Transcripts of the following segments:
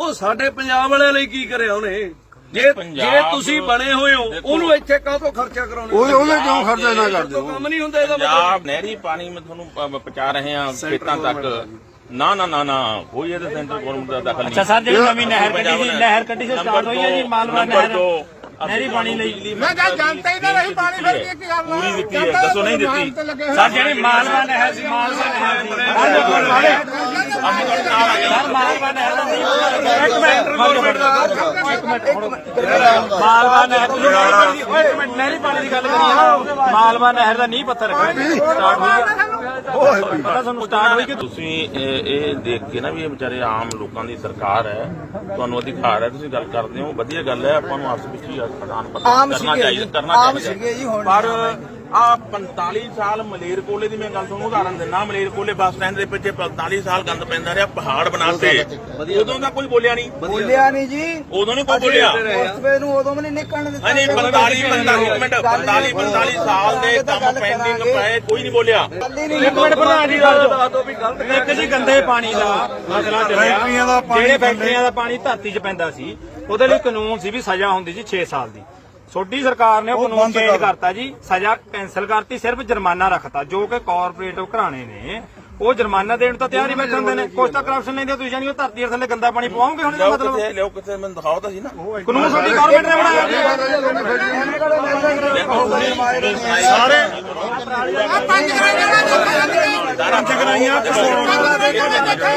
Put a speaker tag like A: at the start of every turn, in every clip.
A: ਉਹ ਸਾਡੇ ਪੰਜਾਬ ਵਾਲਿਆਂ ਲਈ ਕੀ ਕਰਿਆ ਉਹਨੇ? ਜੇ ਜੇ ਤੁਸੀਂ ਬਣੇ ਹੋਏ ਹੋ। ਉਹਨੂੰ ਇੱਥੇ ਕਾਹਤੋਂ ਖਰਚਾ ਕਰਾਉਣਾ?
B: ਉਹ- ਉਹਨੇ ਕਿਉਂ ਖਰਚਾ ਨਾ ਕਰਦੇ ਹੋ?
A: ਕੰਮ ਨਹੀਂ ਹੁੰਦਾ ਇਹਦਾ ਮਤਲਬ।
C: ਪੰਜਾਬ ਨਹਿਰੀ ਪਾਣੀ ਮੈਂ ਤੁਹਾਨੂੰ ਪਹੁੰਚਾ ਰਹੇ ਹਾਂ ਖੇਤਾਂ ਤੱਕ। ਨਾ ਨਾ ਨਾ ਨਾ ਕੋਈ ਇਹਦੇ ਸੈਂਟਰ ਗਵਰਨਮੈਂਟ ਦਾ ਦਖਲ ਨਹੀਂ।
D: ਅੱਛਾ ਸਰ ਜਿਹੜੀ ਨਵੀਂ ਨਹਿਰ ਕੱਢੀ ਸੀ ਨਹਿਰ ਕੱਢੀ ਸੀ ਸਟਾਰਟ ਹੋਈ ਹੈ ਜੀ ਮਾਲਵਾ ਨਹਿਰ। ਨਹਿਰੀ ਪਾਣੀ ਲਈ।
E: ਮੈਂ ਕਿਹਾ ਜਾਣਤਾ ਹੀ ਨਾ ਰਹੀ ਪਾਣੀ ਫਿਰ ਕੀ ਕੀ ਕਰਨਾ?
C: ਪੂਰੀ ਦਿੱਤੀ ਹੈ, ਦੱਸੋ ਨਹੀਂ ਦਿੱਤੀ।
D: ਸਰ ਜਿਹੜੀ ਮਾਲਵਾ ਨਹਿਰ ਸੀ ਮਾਲਵਾ ਨਹਿਰ ਸੀ ਸਰ ਮਾਲਵਾ ਨਹਿਰ ਦਾ ਨਹੀਂ ਇੱਕ ਮਿੰਟ ਇੱਕ ਮਿੰਟ ਮਾਲਵਾ ਨਹਿਰ ਦੀ ਓਏ ਇੱਕ ਮਿੰਟ ਨਹਿਰੀ ਪਾਣੀ ਦੀ ਗੱਲ ਕਰੀਏ। ਨਾ ਮਾਲਵਾ ਨਹਿਰ ਦਾ ਨਹੀਂ ਪੱਥਰ ਸਟਾਰਟ ਹੋਈ ਹੈ ਪਤਾ ਤੁਹਾਨੂੰ ਸਟਾਰਟ ਹੋਈ ਕਿ
C: ਤੁਸੀਂ ਇਹ ਇਹ ਦੇਖ ਕੇ ਨਾ ਵੀ ਇਹ ਵਿਚਾਰੇ ਆਮ ਲੋਕਾਂ ਦੀ ਸਰਕਾਰ ਹੈ ਤੁਹਾਨੂੰ ਅਧਿਕਾਰ ਹੈ ਤੁਸੀਂ ਗੱਲ ਕਰਦੇ ਹੋ ਵਧੀਆ ਗੱਲ ਹੈ ਆਪਾਂ ਨੂੰ ਆਪਸ ਵਿੱਚ ਹੀ ਆਦਾਨ ਪ੍ਰਦਾਨ ਕਰਨਾ ਚਾਹੀਦਾ ਕਰਨਾ ਚਾਹੀਦਾ। ਪਰ ਆ 45 ਸਾਲ ਮਲੇਰਕੋਲੇ ਦੀ ਮੈਂ ਗੱਲ ਤੁਹਾਨੂੰ ਉਦਾਹਰਨ ਦਿੰਦਾ ਮਲੇਰਕੋਲੇ ਬੱਸ ਸਟੈਂਡ ਦੇ ਪਿੱਛੇ 45 ਸਾਲ ਗੰਦ ਪੈਂਦਾ ਰਿਹਾ ਪਹਾੜ ਬਣਾਤੇ। ਉਦੋਂ ਤਾਂ ਕੋਈ ਬੋਲਿਆ ਨਹੀਂ।
F: ਬੋਲਿਆ ਨਹੀਂ ਜੀ।
C: ਉਦੋਂ ਨਹੀਂ ਕੋਈ ਬੋਲਿਆ।
F: ਉਸਵੇ ਨੂੰ ਉਦੋਂ ਵੀ ਨਹੀਂ ਨਿਕਲਣ ਦਿੱਤਾ।
C: ਹਾਂਜੀ 45 45 ਮਿੰਟ 45 45 ਸਾਲ ਦੇ ਕੰਮ ਪੈਂਡਿੰਗ ਪਏ ਕੋਈ ਨਹੀਂ ਬੋਲਿਆ।
D: ਇੱਕ ਮਿੰਟ ਪ੍ਰਧਾਨ ਜੀ ਗੱਲ ਦੋ ਇੱਕ ਜੀ ਗੰਦੇ ਪਾਣੀ ਦਾ ਮਸਲਾ ਚੱਲਿਆ।
B: ਫੈਕਟਰੀਆਂ ਦਾ ਪਾਣੀ
D: ਜਿਹੜੇ ਫੈਕਟਰੀਆਂ ਦਾ ਪਾਣੀ ਧਰਤੀ 'ਚ ਪੈਂਦਾ ਸੀ ਉਹਦੇ ਲਈ ਕਾਨੂੰਨ ਸੀ ਵੀ ਸਜ਼ਾ ਹੁੰਦੀ ਸੀ 6 ਸਾਲ ਦੀ। ਛੋਟੀ ਸਰਕਾਰ ਨੇ ਉਹ ਕਾਨੂੰਨ ਚੇਂਜ
B: ਕਰ-
D: ਕਰਤਾ ਜੀ ਸਜ਼ਾ ਕੈਨਸਲ ਕਰਤੀ ਸਿਰਫ ਜੁਰਮਾਨਾ ਰੱਖਤਾ ਜੋ ਕਿ ਕਾਰਪੋਰੇਟਿਵ ਘਰਾਣੇ ਨੇ। ਉਹ ਜੁਰਮਾਨਾ ਦੇਣ ਤੋਂ ਤਿਆਰ ਹੀ ਬੈਠੇ ਹੁੰਦੇ ਨੇ ਕੁਛ ਤਾਂ ਕਰਪਸ਼ਨ ਨਹੀਂ ਦੇ ਤੁਸੀਂ ਜਾਨੀ ਉਹ ਧਰਤੀ ਦੇ ਥੱਲੇ ਗੰਦਾ ਪਾਣੀ ਪਵਾਉਂਗੇ ਹੁਣ ਇਹਦਾ
C: ਲਿਓ
D: ਮਤਲਬ
C: ਕਿੱਥੇ ਲਿਓ ਕਿੱਥੇ ਮੈਨੂੰ ਦਿਖਾਓ ਤਾਂ ਸੀ ਨਾ
D: ਕਾਨੂੰਨ ਸਾਡੀ ਗਵਰਨਮੈਂਟ ਨੇ ਬਣਾਇਆ ਜੀ
B: ਪੰਜ ਕਰਾਈਆਂ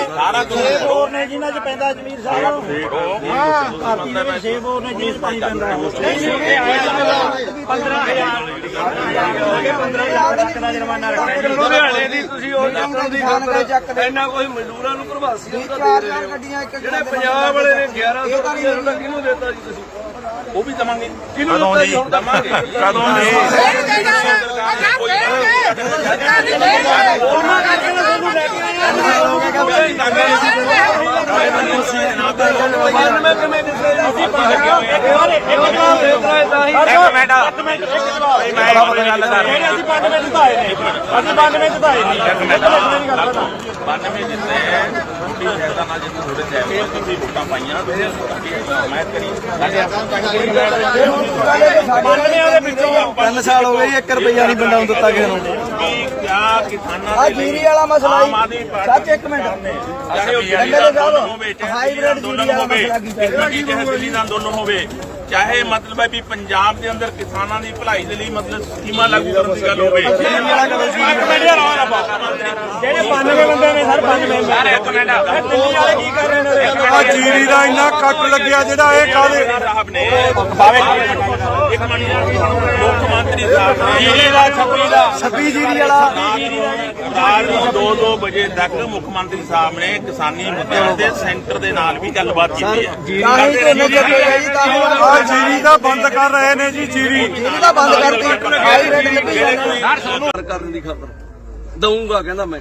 C: ਸਾਰਾ ਕੁਝ
D: ਬੋਰ ਨੇ ਜਿਨ੍ਹਾਂ 'ਚ ਪੈਂਦਾ ਜਮੀਰ ਸਾਹਿਬ ਧਰਤੀ ਦੇ ਵਿੱਚ 6 ਬੋਰ ਨੇ ਜਿਸ ਪਾਣੀ ਪੈਂਦਾ ਨਹੀਂ ਨਹੀਂ ਇਹ ਆਇਆ 15000 15000 ਲੱਖ ਦਾ ਜੁਰਮਾਨਾ ਰੱਖਿਆ ਜੀ
A: ਲੁਧਿਆਣੇ ਦੀ ਤੁਸੀਂ ਉਹ ਦੀ
F: ਦੇ।
A: ਇੰਨਾ ਕੋਈ ਮਜ਼ਦੂਰਾਂ ਨੂੰ ਪ੍ਰਵਾਸੀਆਂ ਨੂੰ ਤਾਂ ਦੇ ਰਹੇ ਹੋ। ਜਿਹੜੇ ਪੰਜਾਬ ਵਾਲੇ ਨੇ 1100 ਰੁਪਏ ਕਿਹਨੂੰ ਦਿੱਤਾ ਜੀ ਤੁਸੀਂ
C: ਉਹ ਵੀ ਦਵਾਂਗੇ
A: ਕਿਹਨੂੰ ਦਿੱਤਾ ਜੀ
C: ਦਵਾਂਗੇ ਕਦੋਂ
A: ਮੈਂ ਅਸੀਂ ਇੱਕ ਮਿੰਟ
D: ਇੱਕ ਮਿੰਟ ਮੈਂ ਇੱਕ ਗੱਲ ਕਰ ਰਹੇ ਅਸੀਂ 92 ਜਿਤਾਏ ਨੇ ਅਸੀਂ 92 ਜਿਤਾਏ ਨੇ ਇੱਕ ਮਿੰਟ ਮੇਰੀ ਗੱਲ ਸੁਣੋ
C: 92 ਜਿੱਤੇ ਛੋਟੀ ਨਾਲ ਜਿੱਥੇ ਥੋੜੇ ਟਾਈਮ ਤੁਸੀਂ ਵੋਟਾਂ ਪਾਈਆਂ ਤੁਸੀਂ ਹਮਾਇਤ ਕਰੀ ਸਾਡੇ ਆਪਾਂ
D: ਦੇ ਵਿੱਚੋਂ
F: ਤਿੰਨ ਸਾਲ ਹੋ ਗਏ 1 ਰੁਪਿਆ ਨਹੀਂ ਬੰਦਾ ਨੂੰ ਦਿੱਤਾ ਕਿਸੇ ਨੂੰ।
C: ਵੀ ਕਿਆ ਕਿਸਾਨਾਂ
F: ਆ
C: ਦੇ ਲਈ
F: ਜੀਰੀ ਵਾਲਾ ਮਸਲਾ
C: ਆਮ ਆਦਮੀ
F: ਹੀ
C: ਪਾਰਟੀ
F: ਸੱਚ ਇੱਕ ਮਿੰਟ।
C: ਚਾਹੇ ਉਹ ਬਿਜਲੀ ਦਾ ਅੰਦੋਲਨ
F: ਸਾਹਿਬ,
C: ਹੋਵੇ
F: ਹਾਈਬ੍ਰਿਡ ਜੀਰੀ ਵਾਲਾ ਮਸਲਾ ਕੀਤਾ।
C: ਚਾਹੇ ਬਿਜਲੀ ਦਾ ਅੰਦੋਲਨ ਹੋਵੇ। ਚਾਹੇ ਮਤਲਬ ਹੈ ਵੀ ਪੰਜਾਬ ਦੇ ਅੰਦਰ ਕਿਸਾਨਾਂ ਦੀ ਭਲਾਈ ਦੇ ਲਈ ਮਤਲਬ ਸਕੀਮਾਂ ਲਾਗੂ ਕਰਨ ਦੀ ਗੱਲ ਹੋਵੇ।
D: ਜਿਹੜੇ 92 ਬੰਦੇ ਨੇ ਸਰ 92
C: ਸਾਰੇ ਇੱਕ ਮਿੰਟ।
D: ਦਿੱਲੀ ਵਾਲੇ ਕੀ ਕਰ ਰਹੇ ਨੇ
B: ਆ ਜੀਰੀ ਦਾ ਇੰਨਾ ਕੱਟ ਲੱਗਿਆ ਜਿਹੜਾ ਇਹ ਕਾਦੇ
C: ਸਾਹਿਬ ਨੇ। ਇੱਕ ਮਿੰਟ। ਮੁੱਖ ਮੰਤਰੀ ਸਾਹਿਬ ਨੇ।
D: ਜੀਰੀ ਦਾ ਛੱਪੀ ਦਾ।
F: 26 ਜੀਰੀ ਵਾਲਾ।
C: ਰਾਤ ਨੂੰ 2-2 ਵਜੇ ਤੱਕ ਮੁੱਖ ਮੰਤਰੀ ਸਾਹਿਬ ਨੇ ਕਿਸਾਨੀ ਮੁੱਦਿਆਂ ਤੇ ਸੈਂਟਰ ਦੇ ਨਾਲ ਵੀ ਗੱਲਬਾਤ ਕੀਤੀ ਹੈ।
F: ਦੇ
B: ਜੀਰੀ ਦਾ ਬੰਦ ਕਰ ਰਹੇ ਨੇ ਜੀ ਜੀਰੀ
F: ਜੀਰੀ ਤਾਂ ਬੰਦ ਕਰਤੀ। ਹਾਈਬ੍ਰਿਡ ਲੱਭੀ ਜਾਂਦਾ
A: ਕਰ ਕਰਨ ਦੀ ਖਾਤਰ ਦਊਂਗਾ ਕਹਿੰਦਾ ਮੈਂ।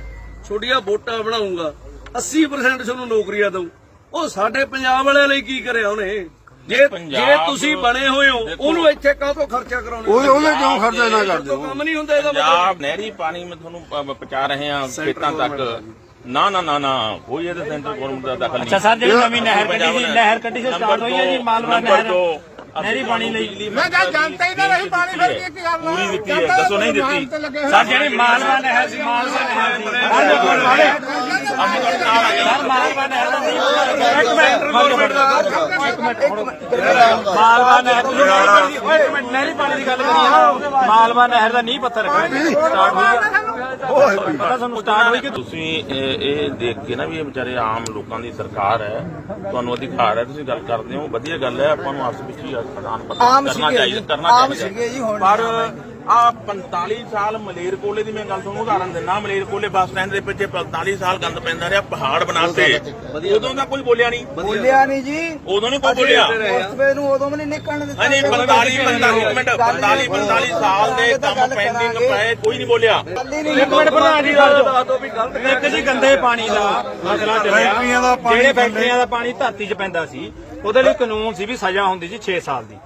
A: ਛੋਟੀਆਂ ਵੋਟਾਂ ਬਣਾਉਂਗਾ। 80% ਤੁਹਾਨੂੰ ਨੌਕਰੀਆਂ ਦਊਂ। ਉਹ ਸਾਡੇ ਪੰਜਾਬ ਵਾਲਿਆਂ ਲਈ ਕੀ ਕਰਿਆ ਉਹਨੇ? ਜੇ ਜੇ ਤੁਸੀਂ ਬਣੇ ਹੋਏ ਹੋ ਉਹਨੂੰ ਇੱਥੇ ਕਾਹਤੋਂ ਖਰਚਾ ਕਰਾਉਣਾ?
B: ਉਹ- ਉਹਨੇ ਕਿਉਂ ਖਰਚਾ ਨਾ ਕਰਦੇ ਹੋ?
A: ਕੰਮ ਨਹੀਂ ਹੁੰਦਾ ਇਹਦਾ ਮਤਲਬ?
C: ਪੰਜਾਬ ਨਹਿਰੀ ਪਾਣੀ ਮੈਂ ਤੁਹਾਨੂੰ ਪਹੁੰਚਾ ਰਹੇ ਹਾਂ ਖੇਤਾਂ ਤੱਕ। ਨਾ ਨਾ ਨਾ ਨਾ। ਕੋਈ ਇਹਦੇ ਸੈਂਟਰ ਗਵਰਨਮੈਂਟ ਦਾ ਦਖਲ ਨਹੀਂ
D: ਅੱਛਾ ਸਰ ਜਿਹੜੀ ਨਵੀਂ ਨਹਿਰ ਕੱਢੀ ਸੀ ਨਹਿਰ ਕੱਢੀ ਸੀ ਸਟਾਰਟ ਹੋਈ ਹੈ ਜੀ ਮਾਲਵਾ ਨਹਿਰ? ਨਹਿਰੀ ਪਾਣੀ ਲਈ
E: ਮੈਂ ਕਿਹਾ ਜਾਣਤਾ ਹੀ ਨਾ ਰਹੀ ਪਾਣੀ ਫਿਰ ਕੀ ਕੀ ਕਰਨਾ
C: ਪੂਰੀ ਦਿੱਤੀ ਹੈ, ਦੱਸੋ ਨਹੀਂ ਦਿੱਤੀ।
D: ਸਰ ਜਿਹੜੀ ਮਾਲਵਾ ਨਹਿਰ ਸੀ ਮਾਲਵਾ ਨਹਿਰ ਸੀ। ਸਰ ਮਾਲਵਾ ਨਹਿਰ ਦਾ ਨਹੀਂ ਇੱਕ ਮਿੰਟ ਇੱਕ ਮਿੰਟ। ਮਾਲਵਾ ਨਹਿਰ ਦੀ ਇੱਕ ਮਿੰਟ ਨਹਿਰੀ ਪਾਣੀ ਦੀ ਗੱਲ ਕਰੀਏ ਮਾਲਵਾ ਨਹਿਰ ਦਾ ਨਹੀਂ ਪੱਥਰ ਸਟਾਰਟ ਹੋਈ ਹੈ ਪਤਾ ਤੁਹਾਨੂੰ ਸਟਾਰਟ ਹੋਈ ਕਿ
C: ਤੁਸੀਂ ਇਹ ਇਹ ਦੇਖ ਕੇ ਨਾ ਵੀ ਇਹ ਵਿਚਾਰੇ ਆਮ ਲੋਕਾਂ ਦੀ ਸਰਕਾਰ ਹੈ ਤੁਹਾਨੂੰ ਅਧਿਕਾਰ ਹੈ ਤੁਸੀਂ ਗੱਲ ਕਰਦੇ ਹੋ ਵਧੀਆ ਗੱਲ ਹੈ ਆਪਾਂ ਨੂੰ ਆਪਸ ਵਿੱਚ ਹੀ ਆਦਾਨ ਪ੍ਰਦਾਨ
F: ਆਮ
C: ਕਰਨਾ
F: ਸੀਗੇ
C: ਚਾਹੀਦਾ ਕਰਨਾ
F: ਆਮ
C: ਚਾਹੀਦਾ
F: ਸੀਗੇ ਜੀ, ਹੁਣ
C: ਪਰ ਆ 45 ਸਾਲ ਮਲੇਰਕੋਲੇ ਦੀ ਮੈਂ ਗੱਲ ਤੁਹਾਨੂੰ ਉਦਾਹਰਨ ਦਿੰਦਾ ਮਲੇਰਕੋਲੇ ਬੱਸ ਸਟੈਂਡ ਦੇ ਪਿੱਛੇ 45 ਸਾਲ ਗੰਦ ਪੈਂਦਾ ਰਿਹਾ ਪਹਾੜ ਬਣਾਤੇ ਉਦੋਂ ਤਾਂ ਕੋਈ ਬੋਲਿਆ ਨਹੀਂ।
F: ਬੋਲਿਆ ਨਹੀਂ ਜੀ।
C: ਉਦੋਂ ਨਹੀਂ ਕੋਈ ਬੋਲਿਆ।
F: ਉਸਵੇ ਨੂੰ ਉਦੋਂ ਵੀ ਨਹੀਂ ਨਿਕਲਣ ਦਿੱਤਾ।
C: ਹਾਂਜੀ 45 45 ਮਿੰਟ 45 45 ਸਾਲ ਦੇ ਕੰਮ ਪੈਂਡਿੰਗ ਪਏ ਕੋਈ ਨਹੀਂ ਬੋਲਿਆ।
D: ਇੱਕ ਮਿੰਟ ਪ੍ਰਧਾਨ ਜੀ ਗੱਲ ਦੋ ਇੱਕ ਜੀ ਗੰਦੇ ਪਾਣੀ ਦਾ ਮਸਲਾ ਚੱਲਿਆ।
B: ਫੈਕਟਰੀਆਂ ਦਾ ਪਾਣੀ
D: ਜਿਹੜੇ ਫੈਕਟਰੀਆਂ ਦਾ ਪਾਣੀ ਧਰਤੀ 'ਚ ਪੈਂਦਾ ਸੀ ਉਹਦੇ ਲਈ ਕਾਨੂੰਨ ਸੀ ਵੀ ਸਜ਼ਾ ਹੁੰਦੀ ਸੀ 6 ਸਾਲ ਦੀ।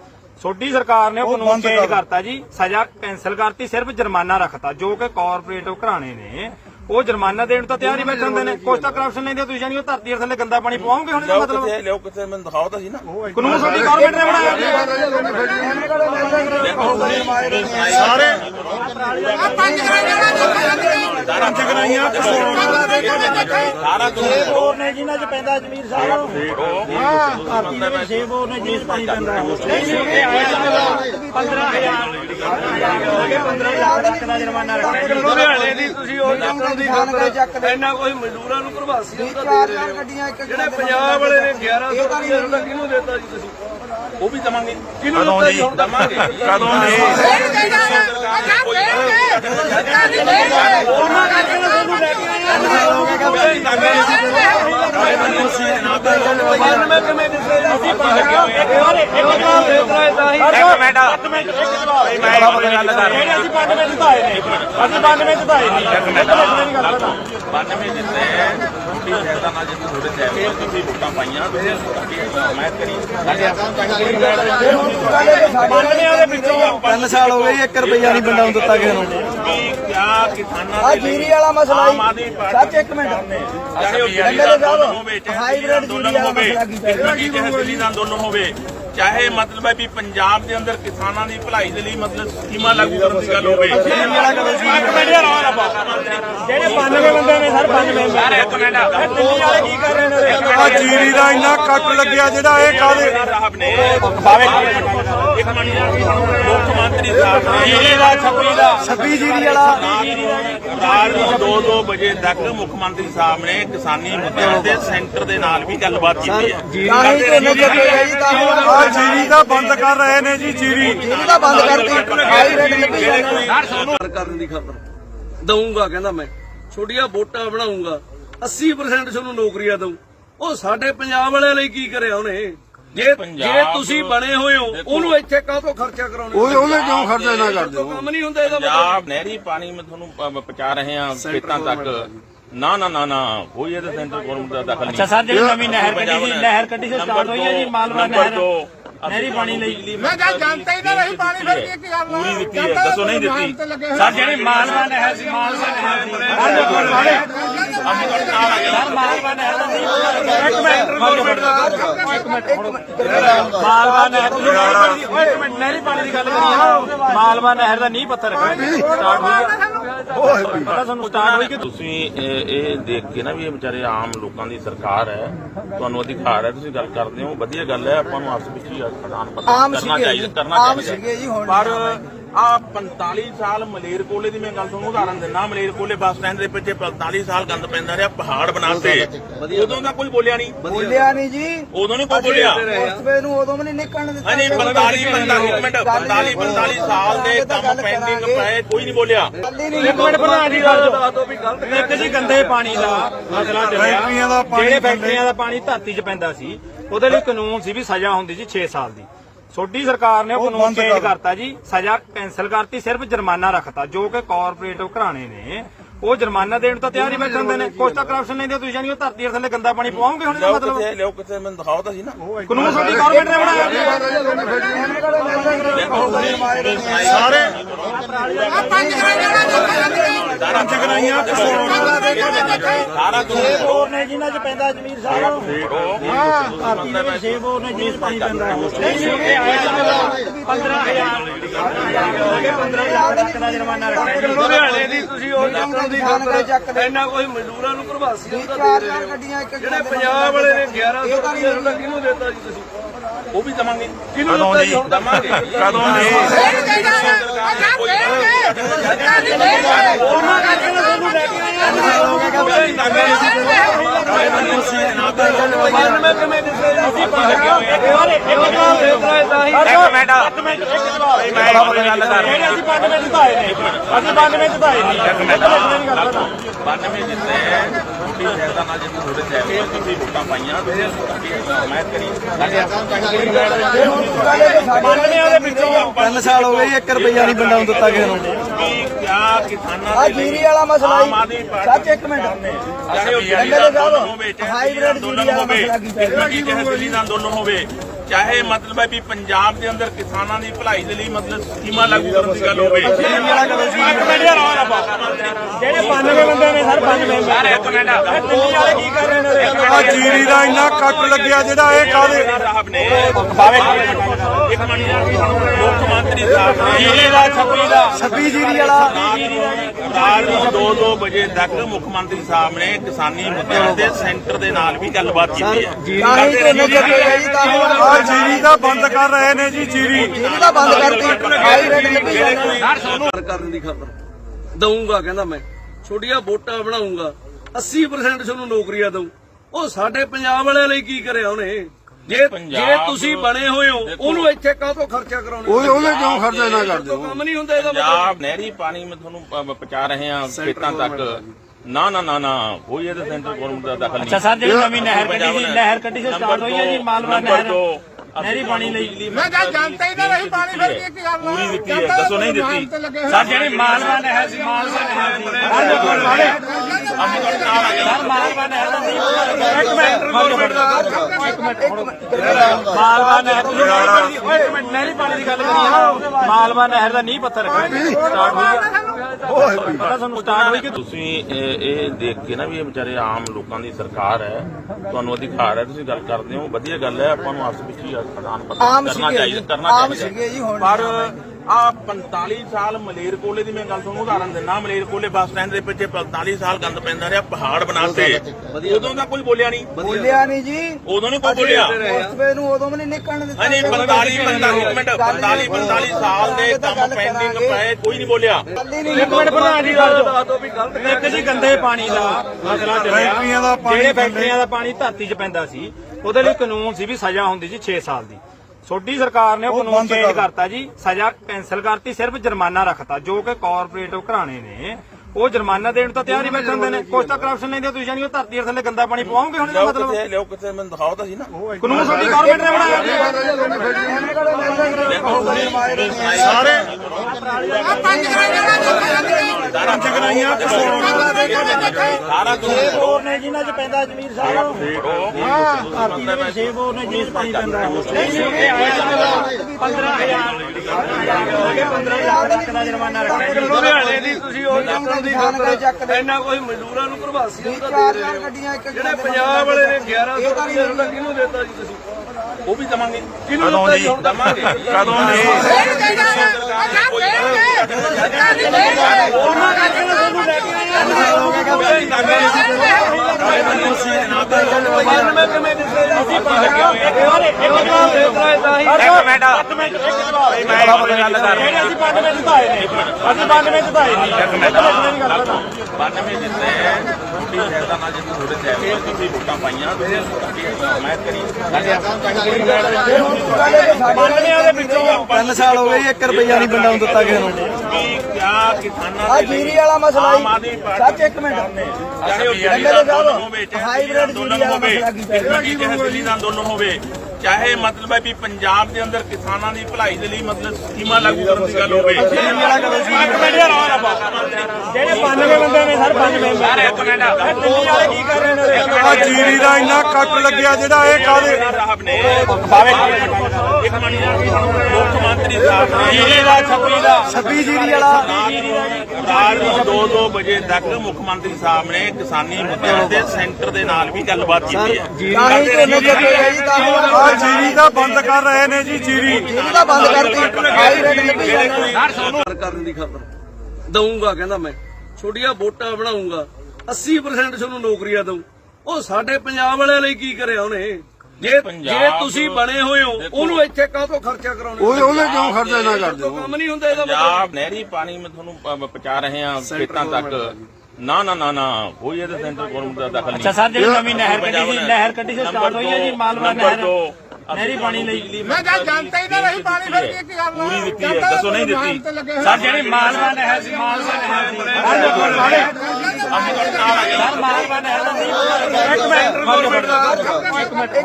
D: ਛੋਟੀ ਸਰਕਾਰ ਨੇ ਉਹ
B: ਉਹ
D: ਕਾਨੂੰਨ
B: ਬੰਦ
D: ਚੇਂਜ
B: ਕਰ-
D: ਕਰਤਾ ਜੀ ਸਜ਼ਾ ਕੈਨਸਲ ਕਰਤੀ ਸਿਰਫ ਜੁਰਮਾਨਾ ਰੱਖਤਾ ਜੋ ਕਿ ਕਾਰਪੋਰੇਟਿਵ ਘਰਾਣੇ ਨੇ। ਉਹ ਜੁਰਮਾਨਾ ਦੇਣ ਤੋਂ ਤਿਆਰ ਹੀ ਬੈਠੇ ਹੁੰਦੇ ਨੇ ਕੁਛ ਤਾਂ ਕਰਪਸ਼ਨ ਲੈਂਦੇ ਤੁਸੀਂ ਜਾਨੀ ਉਹ ਧਰਤੀ ਦੇ ਥੱਲੇ ਗੰਦਾ ਪਾਣੀ ਪਵਾਉਂਗੇ ਹੁਣ ਇਹਦਾ ਮਤਲਬ
C: ਕਿੱਥੇ ਲਿਓ ਕਿੱਥੇ ਮੈਨੂੰ ਦਿਖਾਓ ਤਾਂ ਸੀ ਨਾ
D: ਕਾਨੂੰਨ ਤੁਹਾਡੀ ਗਵਰਨਮੈਂਟ ਨੇ ਬਣਾਇਆ
B: ਸਾਰੇ
E: ਆ ਪੰਜ ਦਾ
B: ਗਰਾਈਆਂ
C: ਸਾਰਾ ਕਾਨੂੰਨ
D: ਹੋਰ ਨੇ ਜਿਨ੍ਹਾਂ 'ਚ ਪੈਂਦਾ ਜਮੀਰ ਸਾਹਿਬ ਧਰਤੀ ਦੇ ਵਿੱਚ 6 ਬੋਰ ਨੇ ਜਿਸ ਪਾਣੀ ਪੈਂਦਾ ਨਹੀਂ ਨਹੀਂ ਇਹ ਆਇਆ 15000 15000 ਲੱਖ ਦਾ ਜੁਰਮਾਨਾ ਰੱਖਿਆ
A: ਲੁਧਿਆਣੇ ਦੀ ਤੁਸੀਂ ਉਹ ਚੱਕਣ ਦੀ। ਖਾਤਰ ਇੰਨਾ ਕੋਈ ਮਜ਼ਦੂਰਾਂ ਨੂੰ ਪ੍ਰਵਾਸੀਆਂ ਨੂੰ ਤਾਂ ਦੇ ਰਹੇ ਹੋ ਜਿਹੜੇ ਪੰਜਾਬ ਵਾਲੇ ਨੇ 1100 ਰੁਪਏ ਕਿਹਨੂੰ ਦਿੱਤਾ ਜੀ ਤੁਸੀਂ?
C: ਉਹ ਵੀ ਦਵਾਂਗੇ।
A: ਕਿਹਨੂੰ ਦਿੱਤਾ ਜੀ ਹੁਣ
C: ਦਵਾਂਗੇ?
B: ਕਦੋਂ
E: ਜਾ
D: ਇੱਕ ਮਿੰਟ ਇੱਕ ਮਿੰਟ ਮੈਂ ਆਪਣੇ ਗੱਲ ਕਰ ਜਿਹੜੇ ਅਸੀਂ 92 ਵਿੱਚ ਧਾਏ ਨੇ ਅਸੀਂ 92 ਵਿੱਚ ਧਾਏ ਨਹੀਂ। ਇੱਕ ਮਿੰਟ ਮੇਰੀ ਗੱਲ ਸੁਣੋ
C: 92 ਜਿੱਤੇ ਛੋਟੀ ਸਹਾਇਤਾ ਨਾਲ ਜਿੱਥੇ ਥੋੜੇ ਚਾਹੀਦੇ ਤੁਸੀਂ ਵੋਟਾਂ ਪਾਈਆਂ ਤੁਸੀਂ ਹਮਾਇਤ ਕਰੀ।
D: ਬਾਨਵੇਂ ਦੇ ਵਿੱਚੋਂ
G: ਤਿੰਨ ਸਾਲ ਹੋ ਗਏ 1 ਰੁਪਈਆ ਨਹੀਂ ਬੰਦਾ ਨੂੰ ਦਿੱਤਾ ਕਿਸੇ ਨੂੰ।
C: ਕਿਆ ਕਿਸਾਨਾਂ
G: ਆ
C: ਦੇ ਲਈ
G: ਜੀਰੀ ਵਾਲਾ ਮਸਲਾ ਹੀ ਸੱਚ ਇੱਕ ਮਿੰਟ। ਐਮਐਲਏ
C: ਜੀਰੀ ਦਾ ਅੰਦੋਲਨ ਹੋਵੇ
G: ਹਾਈਬ੍ਰਿਡ ਜੀਰੀ ਵਾਲਾ ਮਸਲਾ ਕੀਤਾ ਹੈ।
C: ਦਿੱਲੀ ਦਾ ਅੰਦੋਲਨ ਹੋਵੇ। ਚਾਹੇ ਮਤਲਬ ਹੈ ਵੀ ਪੰਜਾਬ ਦੇ ਅੰਦਰ ਕਿਸਾਨਾਂ ਦੀ ਭਲਾਈ ਦੇ ਲਈ ਮਤਲਬ ਸਕੀਮਾਂ ਲਾਗੂ ਕਰਨ ਦੀ ਗੱਲ ਹੋਵੇ।
D: ਜਿਹੜੇ 92 ਬੰਦੇ ਨੇ ਸਰ 92 ਬੰਦੇ ਇੱਕ ਮਿੰਟ। ਦਿੱਲੀ ਵਾਲੇ ਕੀ ਕਰ ਰਹੇ ਨੇ?
B: ਆ ਜੀਰੀ ਦਾ ਇੰਨਾ ਕੱਟ ਲੱਗਿਆ ਜਿਹੜਾ ਇਹ ਕਾਦੇ
C: ਸਾਹਿਬ ਨੇ। ਇੱਕ ਮਿੰਟ। ਮੁੱਖ ਮੰਤਰੀ ਸਾਹਿਬ ਨੇ।
D: ਜੀਰੀ ਦਾ ਛੱਪੀ ਦਾ।
G: 26 ਜੀਰੀ ਵਾਲਾ।
C: ਰਾਤ ਨੂੰ 2-2 ਵਜੇ ਤੱਕ ਮੁੱਖ ਮੰਤਰੀ ਸਾਹਿਬ ਨੇ ਕਿਸਾਨੀ ਮੁੱਦਿਆਂ ਤੇ ਸੈਂਟਰ ਦੇ ਨਾਲ ਵੀ ਗੱਲਬਾਤ ਕੀਤੀ ਹੈ।
B: ਜੀਰੀ ਦਾ ਬੰਦ ਕਰ ਰਹੇ ਨੇ ਜੀ ਜੀਰੀ
G: ਜੀਰੀ ਦਾ ਬੰਦ ਕਰਤੀ ਹਾਈਬ੍ਰਿਡ ਲੱਭੀ ਜਾਂਦਾ
A: ਕਰ ਕਰਨ ਦੀ ਖਾਤਰ ਦਊਂਗਾ ਕਹਿੰਦਾ ਮੈਂ। ਛੋਟੀਆਂ ਵੋਟਾਂ ਬਣਾਉਂਗਾ 80% ਤੁਹਾਨੂੰ ਨੌਕਰੀਆਂ ਦਊ। ਉਹ ਸਾਡੇ ਪੰਜਾਬ ਵਾਲਿਆਂ ਲਈ ਕੀ ਕਰਿਆ ਉਹਨੇ? ਜੇ ਜੇ ਤੁਸੀਂ ਬਣੇ ਹੋਏ ਹੋ ਉਹਨੂੰ ਇੱਥੇ ਕਾਹਤੋਂ ਖਰਚਾ ਕਰਾਉਣੇ?
B: ਉਹ- ਉਹਦੇ ਕਿਉਂ ਖਰਚਾ ਨਾ ਕਰਦੇ ਹੋ?
A: ਕੰਮ ਨਹੀਂ ਹੁੰਦਾ ਇਹਦਾ ਮਤਲਬ।
C: ਪੰਜਾਬ ਨਹਿਰੀ ਪਾਣੀ ਮੈਂ ਤੁਹਾਨੂੰ ਪਹੁੰਚਾ ਰਹੇ ਹਾਂ ਖੇਤਾਂ ਤੱਕ। ਨਾ ਨਾ ਨਾ ਨਾ। ਕੋਈ ਇਹਦੇ ਸੈਂਟਰ ਗਵਰਨਮੈਂਟ ਦਾ ਦਖਲ ਨਹੀਂ
D: ਅੱਛਾ ਸਰ ਜਿਹੜੀ ਨਵੀਂ ਨਹਿਰ ਕੱਢੀ ਸੀ ਨਹਿਰ ਕੱਢੀ ਸੀ ਸਟਾਰਟ ਹੋਈ ਹੈ ਜੀ ਮਾਲਵਾ
C: ਨੰਬਰ
D: ਨਹਿਰ? ਨਹਿਰੀ ਪਾਣੀ ਲਈ।
E: ਮੈਂ ਜਾਂ ਜਾਣਤਾ ਹੀ ਨਾ ਰਹੀ ਪਾਣੀ ਫਿਰ ਕੀ ਕੀ ਕਰਨਾ
C: ਪੂਰੀ ਦਿੱਤੀ ਹੈ, ਦੱਸੋ ਨਹੀਂ ਦਿੱਤੀ।
D: ਸਰ ਜਿਹੜੀ ਮਾਲਵਾ ਨਹਿਰ ਸੀ ਮਾਲਵਾ ਨਹਿਰ ਸੀ। ਸਰ। ਮਾਲਵਾ ਨਹਿਰ ਦਾ ਨਹੀਂ ਇੱਕ ਮਿੰਟ ਇੱਕ ਮਿੰਟ ਮਾਲਵਾ ਨਹਿਰ ਇੱਕ ਮਿੰਟ ਨਹਿਰੀ ਪਾਣੀ ਦੀ ਗੱਲ ਕਰੀਏ ਮਾਲਵਾ ਨਹਿਰ ਦਾ ਨਹੀਂ ਪੱਥਰ ਰੱਖਿਆ। ਸਟਾਰਟ ਹੋਈ ਪਤਾ ਸਟਾਰਟ ਹੋਈ ਕਿ
C: ਤੁਸੀਂ ਇਹ ਦੇਖ ਕੇ ਨਾ ਵੀ ਇਹ ਵਿਚਾਰੇ ਆਮ ਲੋਕਾਂ ਦੀ ਸਰਕਾਰ ਹੈ। ਤੁਹਾਨੂੰ ਅਧਿਕਾਰ ਹੈ ਤੁਸੀਂ ਗੱਲ ਕਰਦੇ ਹੋ। ਵਧੀਆ ਗੱਲ ਹੈ ਆਪਾਂ ਨੂੰ ਆਪਸ ਵਿੱਚ ਹੀ
G: ਆਮ
C: ਕਰਨਾ
G: ਸੀਗੇ
C: ਚਾਹੀਦਾ
G: ਜੀ,
C: ਕਰਨਾ
G: ਆਮ
C: ਚਾਹੀਦਾ।
G: ਸੀਗੇ ਜੀ, ਹੁਣ
C: ਪਰ ਆ 45 ਸਾਲ ਮਲੇਰਕੋਲੇ ਦੀ ਮੈਂ ਗੱਲ ਤੁਹਾਨੂੰ ਉਦਾਹਰਨ ਦਿੰਦਾ ਮਲੇਰਕੋਲੇ ਬੱਸ ਸਟੈਂਡ ਦੇ ਪਿੱਛੇ 45 ਸਾਲ ਗੰਦ ਪੈਂਦਾ ਰਿਹਾ ਪਹਾੜ ਬਣਾਤੇ ਉਦੋਂ ਦਾ ਕੋਈ ਬੋਲਿਆ ਨਹੀਂ।
G: ਬੋਲਿਆ ਨਹੀਂ ਜੀ।
C: ਉਦੋਂ ਨਹੀਂ ਕੋਈ ਬੋਲਿਆ।
G: ਉਸਵੇ ਨੂੰ ਉਦੋਂ ਵੀ ਨਹੀਂ ਨਿਕਲਣ ਦਿੱਤਾ।
C: ਹਾਂਜੀ 45 45 ਮਿੰਟ 45 45 ਸਾਲ ਦੇ ਕੰਮ ਪੈਂਡਿੰਗ ਪਏ ਕੋਈ ਨਹੀਂ ਬੋਲਿਆ।
G: ਗੱਲ ਹੀ ਨਹੀਂ
D: ਇੱਕ ਮਿੰਟ ਪ੍ਰਧਾਨ ਜੀ ਗੱਲ
A: ਦੱਸ ਦਿਓ ਵੀ ਗਲਤ
D: ਇੱਕ ਜੀ ਗੰਦੇ ਪਾਣੀ ਦਾ ਮਸਲਾ ਚੱਲਿਆ
B: ਫੈਕਟਰੀਆਂ ਦਾ ਪਾਣੀ
D: ਧਰਤੀ 'ਚ ਪੈਂਦਾ ਸੀ ਉਹਦੇ ਲਈ ਕਾਨੂੰਨ ਸੀ ਵੀ ਸਜ਼ਾ ਹੁੰਦੀ ਸੀ 6 ਸਾਲ ਦੀ। ਛੋਟੀ ਸਰਕਾਰ ਨੇ ਉਹ
B: ਉਹ
D: ਕਾਨੂੰਨ
B: ਬੰਦ
D: ਚੇਂਜ
B: ਕਰ-
D: ਕਰਤਾ ਜੀ ਸਜ਼ਾ ਕੈਂਸਲ ਕਰਤੀ ਸਿਰਫ ਜੁਰਮਾਨਾ ਰੱਖਤਾ ਜੋ ਕਿ ਕਾਰਪੋਰੇਟਿਵ ਘਰਾਣੇ ਨੇ। ਉਹ ਜੁਰਮਾਨਾ ਦੇਣ ਤੋਂ ਤਿਆਰ ਹੀ ਬੈਠੇ ਹੁੰਦੇ ਨੇ। ਕੁਛ ਤਾਂ ਕਰਪਸ਼ਨ ਲੈਂਦੇ ਤੁਸੀਂ ਜਾਨੀ ਉਹ ਧਰਤੀ ਦੇ ਥੱਲੇ ਗੰਦਾ ਪਾਣੀ ਪਵਾਉਂਗੇ ਹੁਣ ਇਹਦਾ ਮਤਲਬ?
C: ਕਿੱਥੇ ਲਿਓ ਕਿੱਥੇ ਮੈਨੂੰ ਦਿਖਾਓ ਤਾਂ ਸੀ ਨਾ।
D: ਕਾਨੂੰਨ ਤੁਹਾਡੀ ਗਵਰਨਮੈਂਟ ਨੇ ਬਣਾਇਆ
B: ਸਾਰੇ
E: ਪੰਜ ਗਰਾਈਆਂ
C: ਸਾਰਾ ਕਾਨੂੰਨ
D: ਬੋਰ ਨੇ ਜਿਨ੍ਹਾਂ 'ਚ ਪੈਂਦਾ ਜਮੀਰ ਸਾਹਿਬ। ਧਰਤੀ ਦੇ ਵਿੱਚ 6 ਬੋਰ ਨੇ ਜਿਸ ਪਾਣੀ ਪੈਂਦਾ। ਨਹੀਂ ਨਹੀਂ ਇਹ ਆਇਆ 15000 15000 ਲੱਖ ਦਾ ਜੁਰਮਾਨਾ ਰੱਖਿਆ
A: ਲੁਧਿਆਣੇ ਦੀ ਤੁਸੀਂ ਉਹ ਚੱਕਣ ਦੀ ਖਾਤਰ ਇੰਨਾ ਕੋਈ ਮਜ਼ਦੂਰਾਂ ਨੂੰ
G: ਚਾਰ
A: ਦੇ
G: ਚਾਰ
A: ਰਹੇ ਹੋ ਜਿਹੜੇ ਪੰਜਾਬ ਵਾਲੇ ਨੇ 1100 ਰੁਪਏ ਦਾ ਕਿਹਨੂੰ ਦਿੱਤਾ ਜੀ ਤੁਸੀਂ?
C: ਉਹ ਵੀ ਦਵਾਂਗੇ
A: ਕਿਹਨੂੰ ਦਿੱਤਾ ਜੀ ਹੁਣ
C: ਦਵਾਂਗੇ
B: ਕਦੋਂ ਨਹੀਂ
A: ਅਸੀਂ
D: ਇੱਕ ਮਿੰਟ ਇੱਕ ਮਿੰਟ ਮੈਂ ਆਪਣੇ ਗੱਲ ਕਰ ਜਿਹੜੇ ਅਸੀਂ 92 ਵਿੱਚ ਧਾਏ ਨੇ ਅਸੀਂ 92 ਵਿੱਚ ਧਾਏ ਨਹੀਂ ਇੱਕ ਮਿੰਟ ਮੇਰੀ ਗੱਲ ਸੁਣੋ
C: 92 ਜਿੱਤੇ ਛੋਟੀ ਸਹਾਇਤਾ ਨਾਲ ਜਿੱਥੇ ਥੋੜੇ ਚਾਹੀਦੇ ਤੁਸੀਂ ਵੋਟਾਂ ਪਾਈਆਂ ਤੁਸੀਂ ਹਮਾਇਤ ਕਰੀ।
D: 92 ਦੇ ਵਿੱਚੋਂ
G: ਤਿੰਨ ਸਾਲ ਹੋ ਗਏ 1 ਰੁਪਈਆ ਨਹੀਂ ਬੰਦਾ ਨੂੰ ਦਿੱਤਾ ਕਿਸੇ ਨੂੰ।
C: ਕਿਆ ਕਿਸਾਨਾਂ
G: ਆ
C: ਦੇ ਲਈ
G: ਜੀਰੀ ਵਾਲਾ ਮਸਲਾ
C: ਆਮ ਆਦਮੀ
G: ਹੀ
C: ਪਾਰਟੀ
G: ਸੱਚ ਇੱਕ ਮਿੰਟ।
C: ਚਾਹੇ ਉਹ ਜੀਰੀ ਦਾ
G: ਐਮਐਲਏ
C: ਅੰਦੋਲਨ
G: ਸਾਹਿਬ,
C: ਹੋਵੇ
G: ਹਾਈਬ੍ਰਿਡ ਜੀਰੀ ਵਾਲਾ ਮਸਲਾ।
C: ਕਿਉਂਕਿ ਚਾਹੇ ਅੰਦੋਲਨ ਹੋਵੇ। ਚਾਹੇ ਮਤਲਬ ਹੈ ਵੀ ਪੰਜਾਬ ਦੇ ਅੰਦਰ ਕਿਸਾਨਾਂ ਦੀ ਭਲਾਈ ਦੇ ਲਈ ਮਤਲਬ ਸਕੀਮਾਂ ਲਾਗੂ ਕਰਨ ਦੀ ਗੱਲ ਹੋਵੇ।
D: ਜਿਹੜੇ 92 ਬੰਦੇ ਨੇ ਸਰ 92 ਯਾਰ ਇੱਕ ਮਿੰਟ। ਦਿੱਲੀ ਵਾਲੇ ਕੀ ਕਰ ਰਹੇ ਨੇ?
B: ਆ ਜੀਰੀ ਦਾ ਇੰਨਾ ਕੱਟ ਲੱਗਿਆ ਜਿਹੜਾ ਇਹ ਕਾਦੇ
C: ਸਾਹਿਬ ਨੇ ਇੱਕ ਮਿੰਟ ਮੁੱਖ ਮੰਤਰੀ ਸਾਹਿਬ ਨੇ
D: ਜੀਰੀ ਦਾ ਛੱਪੀ ਦਾ।
G: 26 ਜੀਰੀ ਵਾਲਾ।
C: ਰਾਤ ਨੂੰ 2-2 ਵਜੇ ਤੱਕ ਮੁੱਖ ਮੰਤਰੀ ਸਾਹਿਬ ਨੇ ਕਿਸਾਨੀ ਮੁੱਦਿਆਂ ਦੇ ਸੈਂਟਰ ਦੇ ਨਾਲ ਵੀ ਗੱਲਬਾਤ ਕੀਤੀ ਹੈ।
G: ਤਾਂ ਹੀ ਤੇ ਇੰਨੇ ਚੱਕੇ ਗਏ ਜੀ ਤਾਂ ਹੀ
B: ਆ ਜੀਰੀ ਦਾ ਬੰਦ ਕਰ ਰਹੇ ਨੇ ਜੀ ਜੀਰੀ।
G: ਜੀਰੀ ਦਾ ਬੰਦ ਕਰਤੀ। ਹਾਈ ਰੇਟ ਜਾਣਾ
A: ਸਰਕਾਰ ਕਰਨ ਦੀ ਖਾਤਰ ਦਊਂਗਾ ਕਹਿੰਦਾ ਮੈਂ। ਛੋਟੀਆਂ ਵੋਟਾਂ ਬਣਾਉਂਗਾ 80% ਤੁਹਾਨੂੰ ਨੌਕਰੀਆਂ ਦਊ। ਉਹ ਸਾਡੇ ਪੰਜਾਬ ਵਾਲਿਆਂ ਲਈ ਕੀ ਕਰਿਆ ਉਹਨੇ? ਜੇ ਜੇ ਤੁਸੀਂ ਬਣੇ ਹੋਏ ਹੋ ਉਹਨੂੰ ਇੱਥੇ ਕਾਹਤੋਂ ਖਰਚਾ ਕਰਾਉਣਾ?
B: ਉਹ ਉਹਨੇ ਕਿਉਂ ਖਰਚਾ ਨਾ ਕਰਦੇ ਹੋ
A: ਕੰਮ ਨਹੀਂ ਹੁੰਦਾ ਇਹਦਾ ਮਤਲਬ।
C: ਪੰਜਾਬ ਨਹਿਰੀ ਪਾਣੀ ਮੈਂ ਤੁਹਾਨੂੰ ਪਹੁੰਚਾ ਰਹੇ ਹਾਂ ਖੇਤਾਂ ਤੱਕ। ਨਾ ਨਾ ਨਾ ਨਾ ਕੋਈ ਇਹਦੇ ਸੈਂਟਰ ਗਵਰਨਮੈਂਟ ਦਾ ਦਖਲ ਨਹੀਂ।
D: ਅੱਛਾ ਸਰ ਜਿਹੜੀ ਨਵੀਂ ਨਹਿਰ ਕੱਢੀ ਸੀ ਨਹਿਰ ਕੱਢੀ ਸੀ ਸਟਾਰਟ ਹੋਈ ਹੈ ਜੀ ਮਾਲਵਾ ਨਹਿਰ।
C: ਦੋ,
D: ਨਹਿਰੀ ਪਾਣੀ ਲਈ।
E: ਮੈਂ ਜਾਂ ਜਾਣਤਾ ਹੀ ਨਾ ਨਹੀਂ ਪਾਣੀ ਫਿਰ ਕੀ ਗੱਲ
C: ਪੂਰੀ ਦਿੱਤੀ ਹੈ ਦੱਸੋ ਨਹੀਂ ਦਿੱਤੀ।
D: ਸਰ ਜਿਹੜੀ ਮਾਲਵਾ ਨਹਿਰ ਸੀ ਮਾਲਵਾ ਨਹਿਰ ਸੀ। ਸਰ ਮਾਲਵਾ ਨਹਿਰ ਦਾ ਨਹੀਂ ਇੱਕ ਮਿੰਟ ਇੱਕ ਮਿੰਟ ਮਾਲਵਾ ਨਹਿਰ ਦੀ ਓਏ ਇੱਕ ਮਿੰਟ ਨਹਿਰੀ ਪਾਣੀ ਦੀ ਗੱਲ ਕਰੀਏ। ਨਾ ਮਾਲਵਾ ਨਹਿਰ ਦਾ ਨਹੀਂ ਪੱਥਰ ਸਟਾਰਟ ਹੋਈ ਪਤਾ ਤੁਹਾਨੂੰ ਸਟਾਰਟ ਹੋਈ ਕਿ
C: ਤੁਸੀਂ ਇਹ ਇਹ ਦੇਖ ਕੇ ਨਾ ਵੀ ਇਹ ਵਿਚਾਰੇ ਆਮ ਲੋਕਾਂ ਦੀ ਸਰਕਾਰ ਹੈ ਤੁਹਾਨੂੰ ਅਧਿਕਾਰ ਹੈ ਤੁਸੀਂ ਗੱਲ ਕਰਦੇ ਹੋ ਵਧੀਆ ਗੱਲ ਹੈ ਆਪਾਂ ਨੂੰ ਆਪਸ ਵਿੱਚ ਹੀ ਆਦਾਨ ਪ੍ਰਦਾਨ ਕਰਨਾ ਚਾਹੀਦਾ ਕਰਨਾ ਚਾਹੀਦਾ। ਪਰ ਆ 45 ਸਾਲ ਮਲੇਰਕੋਲੇ ਦੀ ਮੈਂ ਗੱਲ ਤੁਹਾਨੂੰ ਉਦਾਹਰਨ ਦਿੰਦਾ ਮਲੇਰਕੋਲੇ ਬੱਸ ਸਟੈਂਡ ਦੇ ਪਿੱਛੇ 45 ਸਾਲ ਗੰਦ ਪੈਂਦਾ ਰਿਹਾ ਪਹਾੜ ਬਣਾਤੇ। ਉਦੋਂ ਤਾਂ ਕੋਈ ਬੋਲਿਆ ਨਹੀਂ।
G: ਬੋਲਿਆ ਨਹੀਂ ਜੀ।
C: ਉਦੋਂ ਨਹੀਂ ਕੋਈ ਬੋਲਿਆ।
G: ਉਸਵੇ ਨੂੰ ਉਦੋਂ ਵੀ ਨਹੀਂ ਨਿਕਲਣ ਦਿੱਤਾ।
C: ਹਾਂਜੀ 45 45 ਮਿੰਟ। 45 45 ਸਾਲ ਦੇ ਕੰਮ ਪੈਂਡਿੰਗ ਪਏ ਕੋਈ ਨਹੀਂ ਬੋਲਿਆ।
G: ਨਹੀਂ
D: ਇੱਕ ਮਿੰਟ ਪ੍ਰਧਾਨ ਜੀ ਗੱਲ ਜੋ ਇੱਕ ਜੀ ਗੰਦੇ ਪਾਣੀ ਦਾ ਮਸਲਾ ਚੱਲਿਆ।
B: ਫੈਕਟਰੀਆਂ ਦਾ ਪਾਣੀ
D: ਜਿਹੜੇ ਫੈਕਟਰੀਆਂ ਦਾ ਪਾਣੀ ਧਰਤੀ 'ਚ ਪੈਂਦਾ ਸੀ ਉਹਦੇ ਲਈ ਕਾਨੂੰਨ ਸੀ ਵੀ ਸਜ਼ਾ ਹੁੰਦੀ ਸੀ 6 ਸਾਲ ਦੀ। ਛੋਟੀ ਸਰਕਾਰ ਨੇ ਉਹ ਕਾਨੂੰਨ ਚੇਂਜ
B: ਕਰ-
D: ਕਰਤਾ ਜੀ। ਸਜ਼ਾ ਕੈਂਸਲ ਕਰਤੀ ਸਿਰਫ ਜੁਰਮਾਨਾ ਰੱਖਤਾ ਜੋ ਕਿ ਕਾਰਪੋਰੇਟਿਵ ਘਰਾਣੇ ਨੇ। ਉਹ ਜੁਰਮਾਨਾ ਦੇਣ ਤੋਂ ਤਿਆਰ ਹੀ ਬੈਠੇ ਹੁੰਦੇ ਨੇ। ਕੁਛ ਤਾਂ ਕਰਪਸ਼ਨ ਨਹੀਂ ਦੇ ਤੁਸੀਂ ਜਾਨੀ ਉਹ ਧਰਤੀ ਥੱਲੇ ਗੰਦਾ ਪਾਣੀ ਪਵਾਉਂਗੇ ਹੁਣ ਇਹਦਾ ਮਤਲਬ
C: ਕਿੱਥੇ ਲਿਓ ਕਿੱਥੇ ਮੈਨੂੰ ਦਿਖਾਓ ਤਾਂ ਸੀ ਨਾ।
D: ਕਾਨੂੰਨ ਸਾਡੀ ਗਵਰਨਮੈਂਟ ਨੇ ਬਣਾਇਆ ਜੀ।
B: ਸਾਰੇ
E: ਆ ਪੰਜ ਗਰਾਈਆਂ
D: ਬੋਰ ਨੇ ਜਿਨ੍ਹਾਂ 'ਚ ਪੈਂਦਾ ਜਮੀਰ ਸਾਹਿਬ। ਧਰਤੀ ਦੇ ਵਿੱਚ 6 ਬੋਰ ਨੇ ਜਿਸ ਪਾਣੀ ਪੈਂਦਾ। ਨਹੀਂ ਨਹੀਂ ਇਹ ਆਇਆ 15000 15000 ਦਾ ਜੁਰਮਾਨਾ ਰੱਖਿਆ।
A: ਲੁਧਿਆਣੇ ਦੀ ਤੁਸੀਂ ਉਹ ਚੱਕਣ ਦੀ
G: ਖਾਨ ਗਏ ਚੱਕ
A: ਖਾਤਰ
G: ਦੇ।
A: ਇੰਨਾ ਕੋਈ ਮਜ਼ਦੂਰਾਂ ਨੂੰ ਪ੍ਰਵਾਸੀਆਂ ਨੂੰ ਤਾਂ ਦੇ ਰਹੇ ਹੋ। ਜਿਹੜੇ ਪੰਜਾਬ ਵਾਲੇ ਨੇ 1100 ਰੁਪਏ ਕਿਹਨੂੰ ਦਿੱਤਾ ਜੀ ਤੁਸੀਂ?
C: ਉਹ ਵੀ ਦਵਾਂਗੇ।
A: ਦਿੱਤਾ ਜੀ
C: ਦਵਾਂਗੇ? ਕਦੋਂ
E: ਜਾ?
A: ਮੈਂ ਇੱਕ
D: ਇੱਕ ਮਿੰਟ ਇੱਕ ਮੈਂ ਆਪਣੀ ਗੱਲ ਕਰ ਰਿਹਾ। ਅਸੀਂ 92 ਜਿਤਾਏ ਨੇ ਅਸੀਂ 92 ਜਿਤਾਏ ਇੱਕ ਸੁਣੋ
C: 92 ਜਿੱਤੇ ਹੈ ਛੋਟੀ ਸ਼ਹਿਰਾਂ ਨਾਲ ਜਿੱਥੇ ਥੋੜੇ ਚੈਂਪੀਅਨ ਤੁਸੀਂ ਵੋਟਾਂ ਪਾਈਆਂ ਤੁਸੀਂ ਮੈਂ ਕਰੀ।
D: 92 ਦੇ ਵਿੱਚੋਂ
G: 3 ਸਾਲ ਹੋ ਗਏ ਜੀ, ਇੱਕ ਰੁਪਈਆ ਨਹੀਂ ਬੰਦਾ ਨੂੰ ਦਿੱਤਾ ਕਿਸੇ ਨੂੰ।
C: ਵੀ ਕਿਆ ਕਿਸਾਨਾਂ
G: ਆ
C: ਦੇ ਲਈ
G: ਜੀਰੀ ਵਾਲਾ ਮਸਲਾ ਹੀ ਸੱਚ ਇੱਕ ਮਿੰਟ।
C: ਚਾਹੇ ਉਹ ਬਿਜਲੀ ਦਾ ਅੰਦੋਲਨ ਹੋਵੇ
G: ਹਾਈਬ੍ਰਿਡ ਜੀਰੀ ਵਾਲਾ ਮਸਲਾ ਹੈ।
C: ਅੰਦੋਲਨ ਹੋਵੇ ਚਾਹੇ ਮਤਲਬ ਹੈ ਵੀ ਪੰਜਾਬ ਦੇ ਅੰਦਰ ਕਿਸਾਨਾਂ ਦੀ ਭਲਾਈ ਦੇ ਲਈ ਮਤਲਬ ਸਕੀਮਾਂ ਲਾਗੂ ਕਰਨ ਦੀ ਗੱਲ ਹੋਵੇ।
D: ਜਿਹੜੇ 92 ਬੰਦੇ ਨੇ ਸਰ 92 ਯਾਰ ਇੱਕ ਮਿੰਟ। ਦਿੱਲੀ ਵਾਲੇ ਕੀ ਕਰ ਰਹੇ ਨੇ?
B: ਆ ਜੀਰੀ ਦਾ ਇੰਨਾ ਕੱਟ ਲੱਗਿਆ ਜਿਹੜਾ ਇਹ ਕਾਦੇ
C: ਸਾਹਿਬ ਨੇ। ਇੱਕ ਮਿੰਟ। ਮੁੱਖ ਮੰਤਰੀ ਸਾਹਿਬ ਨੇ।
D: ਜੀਰੀ ਦਾ ਛੱਪੀ ਦਾ।
G: 26 ਜੀਰੀ ਵਾਲਾ।
C: ਰਾਤ ਨੂੰ 2-2 ਵਜੇ ਤੱਕ ਮੁੱਖ ਮੰਤਰੀ ਸਾਹਿਬ ਨੇ ਕਿਸਾਨੀ ਮੁੱਦਿਆਂ ਦੇ ਸੈਂਟਰ ਦੇ ਨਾਲ ਵੀ ਗੱਲਬਾਤ ਕੀਤੀ ਹੀ।
B: ਜੀਰੀ ਦਾ ਬੰਦ ਕਰ ਰਹੇ ਨੇ ਜੀ ਜੀਰੀ
G: ਜੀਰੀ ਦਾ ਬੰਦ ਕਰਤੀ। ਹਾਈ ਰੇਟ ਲੱਭੀ ਜਾਣਾ।
A: ਸਰਕਾਰ ਕਰਨ ਦੀ ਖਾਤਰ ਦਊਂਗਾ ਕਹਿੰਦਾ ਮੈਂ। ਛੋਟੀਆਂ ਵੋਟਾਂ ਬਣਾਉਂਗਾ। 80% ਤੁਹਾਨੂੰ ਨੌਕਰੀਆਂ ਦਊ। ਉਹ ਸਾਡੇ ਪੰਜਾਬ ਵਾਲਿਆਂ ਲਈ ਕੀ ਕਰਿਆ ਉਹਨੇ? ਜੇ ਜੇ ਤੁਸੀਂ ਬਣੇ ਹੋਏ ਹੋ ਉਹਨੂੰ ਇੱਥੇ ਕਾਹਤੋਂ ਖਰਚਾ ਕਰਾਉਣਾ?
B: ਉਹ ਉਹਨੇ ਕਿਉਂ ਖਰਚਾ ਨਾ ਕਰਦੇ ਹੋ?
A: ਕੰਮ ਨਹੀਂ ਹੁੰਦਾ ਇਹਦਾ ਮਤਲਬ।
C: ਪੰਜਾਬ ਨਹਿਰੀ ਪਾਣੀ ਮੈਂ ਤੁਹਾਨੂੰ ਪਹੁੰਚਾ ਰਹੇ ਹਾਂ ਖੇਤਾਂ ਤੱਕ। ਨਾ ਨਾ ਨਾ ਨਾ। ਕੋਈ ਇਹਦੇ ਸੈਂਟਰ ਗਵਰਨਮੈਂਟ ਦਾ ਦਖਲ ਨਹੀਂ
D: ਅੱਛਾ ਸਰ ਜਿਹੜੀ ਨਵੀਂ ਨਹਿਰ ਕੱਢੀ ਸੀ ਨਹਿਰ ਕੱਢੀ ਸੀ ਸਟਾਰਟ ਹੋਈ ਹੈ ਜੀ ਮਾਲਵਾ
C: ਨੰਬਰ
D: ਨਹਿਰ ਨਹਿਰੀ ਪਾਣੀ ਲਈ
E: ਮੈਂ ਜਾਂ ਜਾਣਤਾ ਹੀ ਨਾ ਨਹੀਂ ਪਾਣੀ ਫਿਰ ਕੀ ਗੱਲ
C: ਪੂਰੀ ਦਿੱਤੀ ਹੈ ਦੱਸੋ ਨਹੀਂ ਦਿੱਤੀ।
D: ਸਰ ਜਿਹੜੀ ਮਾਲਵਾ ਨਹਿਰ ਸੀ ਮਾਲਵਾ ਨਹਿਰ ਸੀ। ਮਾਲਵਾ ਨਹਿਰ ਦਾ ਨਹੀਂ ਇੱਕ ਮਿੰਟ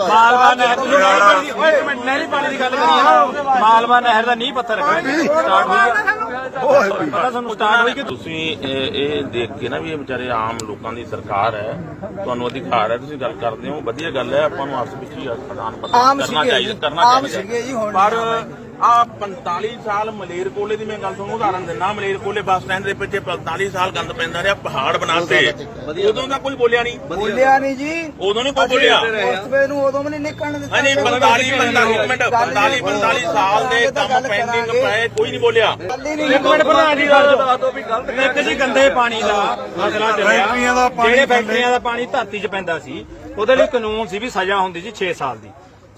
D: ਮਾਲਵਾ ਨਹਿਰ ਓਏ ਇੱਕ ਮਿੰਟ ਨਹਿਰੀ ਪਾਣੀ ਦੀ ਗੱਲ ਕਰੀਏ ਨਾ ਮਾਲਵਾ ਨਹਿਰ ਦਾ ਨਹੀਂ ਪੱਥਰ ਸਟਾਰਟ ਹੋਈ ਪਤਾ ਤੁਹਾਨੂੰ ਸਟਾਰਟ ਹੋਈ ਕਿ
C: ਤੁਸੀਂ ਇਹ ਦੇਖ ਕੇ ਨਾ ਵੀ ਇਹ ਵਿਚਾਰੇ ਆਮ ਲੋਕਾਂ ਦੀ ਸਰਕਾਰ ਹੈ ਤੁਹਾਨੂੰ ਅਧਿਕਾਰ ਹੈ ਤੁਸੀਂ ਗੱਲ ਕਰਦੇ ਹੋ। ਵਧੀਆ ਗੱਲ ਹੈ ਆਪਾਂ ਨੂੰ ਆਪਸ ਵਿੱਚ ਹੀ ਆਦਾਨ ਪ੍ਰਦਾਨ ਕਰਨਾ ਚਾਹੀਦਾ ਕਰਨਾ ਚਾਹੀਦਾ।
G: ਸੀਗੇ ਜੀ, ਹੁਣ।
C: ਪਰ ਆ 45 ਸਾਲ ਮਲੇਰਕੋਲੇ ਦੀ ਮੈਂ ਗੱਲ ਤੁਹਾਨੂੰ ਉਦਾਹਰਨ ਦਿੰਦਾ ਮਲੇਰਕੋਲੇ ਬੱਸ ਸਟੈਂਡ ਦੇ ਪਿੱਛੇ 45 ਸਾਲ ਗੰਦ ਪੈਂਦਾ ਰਿਹਾ ਪਹਾੜ ਬਣਾਤੇ ਉਦੋਂ ਤਾਂ ਕੋਈ ਬੋਲਿਆ ਨਹੀਂ।
G: ਬੋਲਿਆ ਨਹੀਂ ਜੀ।
C: ਉਦੋਂ ਨਹੀਂ ਕੋਈ ਬੋਲਿਆ।
G: ਉਸਵੇ ਨੂੰ ਉਦੋਂ ਵੀ ਨਹੀਂ ਨਿਕਲਣ ਦਿੱਤਾ।
C: ਹਾਂਜੀ 45 45 ਮਿੰਟ 45 45 ਸਾਲ ਦੇ ਕੰਮ ਪੈਂਡਿੰਗ ਪਏ ਕੋਈ ਨਹੀਂ ਬੋਲਿਆ।
D: ਇੱਕ ਮਿੰਟ ਪ੍ਰਧਾਨ ਜੀ ਗੱਲ ਇੱਕ ਜੀ ਗੰਦੇ ਪਾਣੀ ਦਾ ਮਸਲਾ ਚੱਲਿਆ।
B: ਫੈਕਟਰੀਆਂ ਦਾ ਪਾਣੀ
D: ਜਿਹੜੇ ਫੈਕਟਰੀਆਂ ਦਾ ਪਾਣੀ ਧਰਤੀ 'ਚ ਪੈਂਦਾ ਸੀ ਉਹਦੇ ਲਈ ਕਾਨੂੰਨ ਸੀ ਵੀ ਸਜ਼ਾ ਹੁੰਦੀ ਸੀ 6 ਸਾਲ ਦੀ।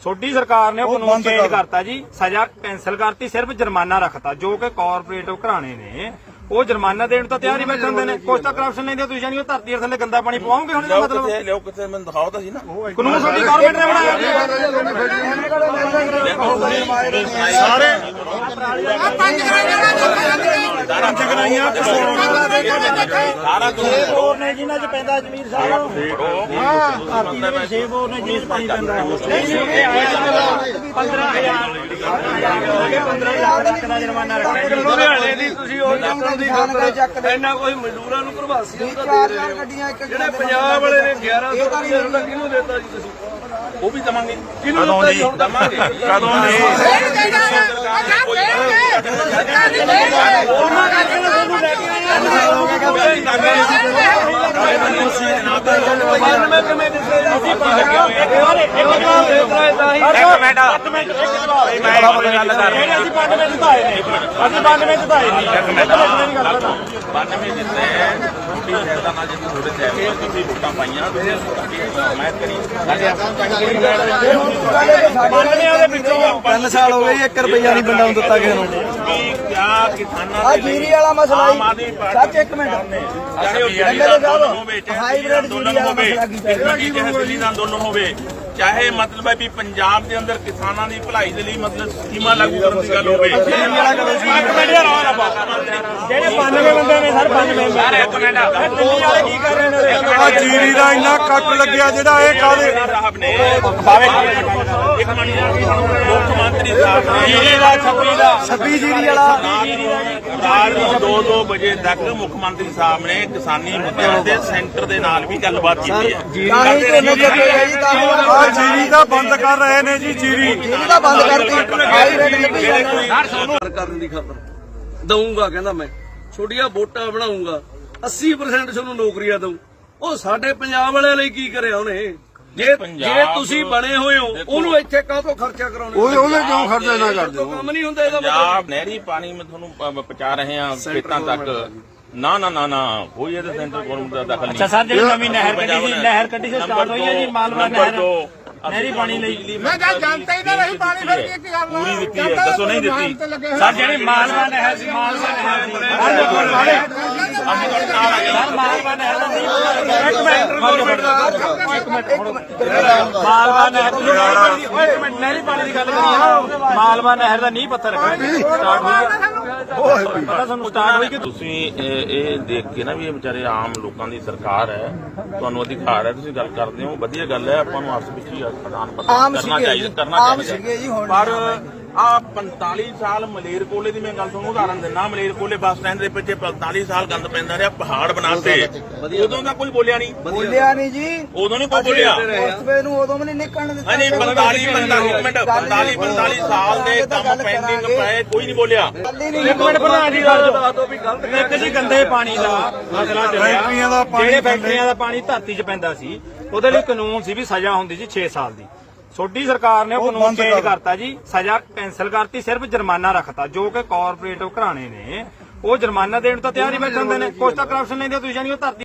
D: ਛੋਟੀ ਸਰਕਾਰ ਨੇ ਉਹ
B: ਉਹ
D: ਕਾਨੂੰਨ
B: ਬੰਦ
D: ਚੇਂਜ
B: ਕਰ-
D: ਕਰਤਾ ਜੀ ਸਜ਼ਾ ਕੈਨਸਲ ਕਰਤੀ ਸਿਰਫ ਜੁਰਮਾਨਾ ਰੱਖਤਾ ਜੋ ਕਿ ਕਾਰਪੋਰੇਟਿਵ ਘਰਾਣੇ ਨੇ ਉਹ ਜੁਰਮਾਨਾ ਦੇਣ ਤੋਂ ਤਿਆਰ ਹੀ ਬੈਠੇ ਹੁੰਦੇ ਨੇ ਕੁਛ ਤਾਂ ਕਰਪਸ਼ਨ ਲੈਂਦੇ ਤੁਸੀਂ ਜਾਨੀ ਉਹ ਧਰਤੀ ਦੇ ਥੱਲੇ ਗੰਦਾ ਪਾਣੀ ਪਵਾਉਂਗੇ ਹੁਣ ਇਹਦਾ
C: ਲਿਓ
D: ਮਤਲਬ
C: ਲਿਓ ਕਿੱਥੇ ਮੈਨੂੰ ਦਿਖਾਓ ਤਾਂ ਸੀ ਨਾ
D: ਕਾਨੂੰਨ ਤੁਹਾਡੀ ਗਵਰਨਮੈਂਟ ਨੇ ਬਣਾਇਆ ਜੀ
B: ਸਾਰੇ
E: ਪੰਜ ਗਰਾਈਆਂ
C: ਸਾਰਾ
D: ਹੋਰ ਨੇ ਜਿਨ੍ਹਾਂ 'ਚ ਪੈਂਦਾ ਜ਼ਮੀਰ ਸਾਹਿਬ ਧਰਤੀ ਦੇ ਵਿੱਚ 6 ਬੋਰ ਨੇ ਜਿਹਦੇ 'ਚ ਪਾਣੀ ਪੈਂਦਾ ਨਹੀਂ ਇਹ ਆਇਆ 15000 15000 ਲੱਖ ਦਾ ਜੁਰਮਾਨਾ ਰੱਖਿਆ ਜੀ
A: ਲੁਧਿਆਣੇ ਦੀ ਤੁਸੀਂ ਉਹ ਚੱਕਣ ਦੀ
G: ਦੇ।
A: ਇੰਨਾ ਕੋਈ ਮਜ਼ਦੂਰਾਂ ਨੂੰ ਪ੍ਰਵਾਸੀਆਂ ਨੂੰ
G: ਚਾਰ
A: ਦੇ ਰਹੇ ਹੋ ਜਿਹੜੇ ਪੰਜਾਬ ਵਾਲੇ ਨੇ 1100 ਰੁਪਏ ਦਾ ਕਿਹਨੂੰ ਦਿੱਤਾ ਜੀ ਤੁਸੀਂ
C: ਉਹ ਵੀ ਦਵਾਂਗੇ
A: ਕਿਹਨੂੰ ਦਿੱਤਾ ਜੀ
C: ਦਵਾਂਗੇ ਕਦੋਂ
E: ਦੇ ਸਰਕਾਰ ਦੀ ਫੇਰ ਦੇ ਉਹਨਾਂ ਕਰਕੇ ਤੁਹਾਨੂੰ ਲੈ ਕੇ
A: ਮੈਂ ਕਿਵੇਂ ਦਿੱਤੇ ਅਸੀਂ
D: ਇੱਕ ਮਿੰਟ ਇੱਕ ਮਿੰਟ ਮੈਂ ਗੱਲ ਕਰ ਜਿਹੜੇ ਅਸੀਂ 92 ਜਿਤਾਏ ਨੇ ਅਸੀਂ 92 ਜਿਤਾਏ ਨਹੀਂ ਇੱਕ ਮਿੰਟ ਮੇਰੀ ਗੱਲ ਕਰੋ
C: 92 ਜਿੱਤੇ ਹੈ ਛੋਟੀ ਸ਼ਹਿਰਾਂ ਨਾਲ ਜਿੱਥੇ ਥੋੜੇ ਸ਼ਹਿਰ ਵਿੱਚ ਤੁਸੀਂ ਵੋਟਾਂ ਪਾਈਆਂ ਤੁਸੀਂ ਮੈਂ ਕਰੀ ਸਾਡੇ
D: 92 ਦੇ ਵਿੱਚੋਂ
G: ਤਿੰਨ ਸਾਲ ਹੋ ਗਏ ਜੀ, ਇੱਕ ਰੁਪਈਆ ਨਹੀਂ ਬੰਦਾ ਨੂੰ ਦਿੱਤਾ ਕਿਸੇ ਨੂੰ।
C: ਕਿਆ ਕਿਸਾਨਾਂ
G: ਆ
C: ਦੇ ਲਈ
G: ਜੀਰੀ ਵਾਲਾ ਮਸਲਾ
C: ਆਮ ਆਦਮੀ
G: ਜੀ
C: ਪਾਰਟੀ
G: ਸੱਚ ਇੱਕ ਮਿੰਟ।
C: ਚਾਹੇ ਉਹ
G: ਐਮਐਲਏ
C: ਬਿਜਲੀ ਦਾ
G: ਸਾਹਿਬ,
C: ਅੰਦੋਲਨ ਹੋਵੇ ਚਾਹੇ
G: ਹਾਈਬ੍ਰਿਡ
C: ਅੰਦੋਲਨ
G: ਜੀਰੀ ਵਾਲਾ
C: ਹੋਵੇ
G: ਮਸਲਾ ਕੀਤਾ ਹੈ।
C: ਚਾਹੇ ਬਿਜਲੀ ਦਾ ਅੰਦੋਲਨ ਹੋਵੇ ਚਾਹੇ ਮਤਲਬ ਹੈ ਵੀ ਪੰਜਾਬ ਦੇ ਅੰਦਰ ਕਿਸਾਨਾਂ ਦੀ ਭਲਾਈ ਦੇ ਲਈ ਮਤਲਬ ਸਕੀਮਾਂ ਲਾਗੂ ਕਰਨ ਦੀ ਗੱਲ ਹੋਵੇ।
D: ਜਿਹੜੇ 92 ਬੰਦੇ ਨੇ ਸਰ 95 ਮੈਂਬਰ ਇੱਕ ਮਿੰਟ। ਦਿੱਲੀ ਵਾਲੇ ਕੀ ਕਰ ਰਹੇ ਨੇ
B: ਆ ਜੀਰੀ ਦਾ ਇੰਨਾ ਕੱਟ ਲੱਗਿਆ ਜਿਹੜਾ ਇਹ ਕਾਦੇ
C: ਸਾਹਿਬ ਨੇ। ਇੱਕ ਮਿੰਟ। ਮੁੱਖ ਮੰਤਰੀ ਸਾਹਿਬ ਨੇ।
D: ਜੀਰੀ ਦਾ ਛੱਪੀ ਦਾ।
G: ਛੱਬੀ ਜੀਰੀ ਵਾਲਾ।
C: ਰਾਤ ਨੂੰ 2-2 ਵਜੇ ਤੱਕ ਮੁੱਖ ਮੰਤਰੀ ਸਾਹਿਬ ਨੇ ਕਿਸਾਨੀ ਮੁੱਦਿਆਂ ਤੇ ਸੈਂਟਰ ਦੇ ਨਾਲ ਵੀ ਗੱਲਬਾਤ ਕੀਤੀ ਹੈ।
G: ਤਾਂ ਹੀ ਜੀ ਤਾਂ
B: ਜੀਰੀ ਦਾ ਬੰਦ ਕਰ ਰਹੇ ਨੇ ਜੀ ਜੀਰੀ
G: ਜੀਰੀ ਦਾ ਬੰਦ ਕਰਤੀ। ਹਾਈ ਰੇਟ
A: ਕਰਨ ਦੀ ਖਾਤਰ ਦਊਂਗਾ ਕਹਿੰਦਾ ਮੈਂ। ਛੋਟੀਆਂ ਵੋਟਾਂ ਬਣਾਉਂਗਾ 80% ਤੁਹਾਨੂੰ ਨੌਕਰੀਆਂ ਦਊਂ। ਉਹ ਸਾਡੇ ਪੰਜਾਬ ਵਾਲਿਆਂ ਲਈ ਕੀ ਕਰਿਆ ਉਹਨੇ? ਜੇ ਜੇ ਤੁਸੀਂ ਬਣੇ ਹੋਏ ਹੋ ਉਹਨੂੰ ਇੱਥੇ ਕਾਹਤੋਂ ਖਰਚਾ ਕਰਾਉਣਾ?
B: ਉਹ ਉਹਨੇ ਕਿਉਂ ਖਰਚਾ ਨਾ ਕਰਦੇ ਹੋ
A: ਕੰਮ ਨਹੀਂ ਹੁੰਦਾ ਇਹਦਾ ਮਤਲਬ।
C: ਪੰਜਾਬ ਨਹਿਰੀ ਪਾਣੀ ਮੈਂ ਤੁਹਾਨੂੰ ਪਹੁੰਚਾ ਰਹੇ ਹਾਂ ਖੇਤਾਂ ਤੱਕ। ਨਾ ਨਾ ਨਾ ਨਾ। ਕੋਈ ਇਹਦੇ ਸੈਂਟਰ ਗਵਰਨਮੈਂਟ ਦਾ ਦਖਲ ਨਹੀਂ।
D: ਅੱਛਾ ਸਰ ਜਿਹੜੀ ਨਵੀਂ ਨਹਿਰ ਕੱਢੀ ਸੀ ਨਹਿਰ ਕੱਢੀ ਸੀ ਸਟਾਰਟ ਹੋਈ ਹੈ ਜੀ ਮਾਲਵਾ ਨਹਿਰ? ਨਹਿਰੀ ਪਾਣੀ ਲਈ।
E: ਮੈਂ ਜਦ ਜਾਣਤਾ ਹੀ ਨਾ ਰਹੀ ਪਾਣੀ ਫਿਰ ਕੀ ਕੀ ਕਰਨਾ
C: ਪੂਰੀ ਦਿੱਤੀ ਹੈ। ਦੱਸੋ ਨਹੀਂ ਦਿੱਤੀ।
D: ਸਰ ਜਿਹੜੀ ਮਾਲਵਾ ਨਹਿਰ ਸੀ ਮਾਲਵਾ ਨਹਿਰ ਸੀ। ਸਰ ਮਾਲਵਾ ਨਹਿਰ ਦਾ ਨਹੀਂ ਇੱਕ ਮਿੰਟ ਇੱਕ ਮਿੰਟ ਮਾਲਵਾ ਨਹਿਰ ਦੀ ਇੱਕ ਮਿੰਟ ਨਹਿਰੀ ਪਾਣੀ ਦੀ ਗੱਲ ਕਰੀਏ। ਮਾਲਵਾ ਨਹਿਰ ਦਾ ਨਹੀਂ ਪੱਥਰ ਰੱਖਿਆ। ਸਟਾਰਟ ਹੋਈ ਹੈ ਪਤਾ ਤੁਹਾਨੂੰ ਸਟਾਰਟ ਹੋਈ ਕਿ
C: ਤੁਸੀਂ ਇਹ ਇਹ ਦੇਖ ਕੇ ਨਾ ਵੀ ਇਹ ਵਿਚਾਰੇ ਆਮ ਲੋਕਾਂ ਦੀ ਸਰਕਾਰ ਹੈ। ਤੁਹਾਨੂੰ ਅਧਿਕਾਰ ਹੈ ਤੁਸੀਂ ਗੱਲ ਕਰਦੇ ਹੋ। ਵਧੀਆ ਗੱਲ ਹੈ ਆਪਾਂ ਨੂੰ ਆਪਸ ਵਿੱਚ ਹੀ ਆਦਾਨ ਪ੍ਰਦਾਨ ਕਰਨਾ ਚਾਹੀਦਾ ਕਰਨਾ ਚਾਹੀਦਾ। ਪਰ ਆ 45 ਸਾਲ ਮਲੇਰਕੋਲੇ ਦੀ ਮੈਂ ਗੱਲ ਤੁਹਾਨੂੰ ਉਦਾਹਰਨ ਦਿੰਦਾ ਮਲੇਰਕੋਲੇ ਬੱਸ ਸਟੈਂਡ ਦੇ ਪਿੱਛੇ 45 ਸਾਲ ਗੰਦ ਪੈਂਦਾ ਰਿਹਾ ਪਹਾੜ ਬਣਾਤੇ ਉਦੋਂ ਤਾਂ ਕੋਈ ਬੋਲਿਆ ਨਹੀਂ।
G: ਬੋਲਿਆ ਨਹੀਂ ਜੀ।
C: ਉਦੋਂ ਨਹੀਂ ਕੋਈ ਬੋਲਿਆ।
G: ਉਸਵੇ ਨੂੰ ਉਦੋਂ ਵੀ ਨਹੀਂ ਨਿਕਲਣ ਦਿੱਤਾ।
C: ਹਾਂਜੀ 45 45 ਮਿੰਟ 45 45 ਸਾਲ ਦੇ ਕੰਮ ਪੈਂਡਿੰਗ ਪਏ ਕੋਈ ਨਹੀਂ ਬੋਲਿਆ।
D: ਇੱਕ ਮਿੰਟ ਪ੍ਰਧਾਨ ਜੀ ਗੱਲ ਦੱਸ। ਵੀ ਗਲਤ ਇੱਕ ਜੀ ਗੰਦੇ ਪਾਣੀ ਦਾ ਮਸਲਾ ਚੱਲਿਆ
B: ਫੈਕਟਰੀਆਂ ਦਾ ਪਾਣੀ
D: ਜਿਹੜੇ ਫੈਕਟਰੀਆਂ ਦਾ ਪਾਣੀ ਧਰਤੀ 'ਚ ਪੈਂਦਾ ਸੀ ਉਹਦੇ ਲਈ ਕਾਨੂੰਨ ਸੀ ਵੀ ਸਜ਼ਾ ਹੁੰਦੀ ਸੀ 6 ਸਾਲ ਦੀ। ਛੋਟੀ ਸਰਕਾਰ ਨੇ ਉਹ ਕਾਨੂੰਨ ਚੇਂਜ
B: ਕਰ-
D: ਕਰਤਾ ਜੀ ਸਜ਼ਾ ਕੈਨਸਲ ਕਰਤੀ ਸਿਰਫ ਜੁਰਮਾਨਾ ਰੱਖਤਾ ਜੋ ਕਿ ਕਾਰਪੋਰੇਟਿਵ ਘਰਾਣੇ ਨੇ। ਉਹ ਜੁਰਮਾਨਾ ਦੇਣ ਤੋਂ ਤਿਆਰ ਹੀ ਬੈਠੇ ਹੁੰਦੇ ਨੇ ਕੁਛ ਤਾਂ ਕਰਪਸ਼ਨ ਲੈਂਦੇ ਤੁਸੀਂ ਜਾਨੀ ਉਹ ਧਰਤੀ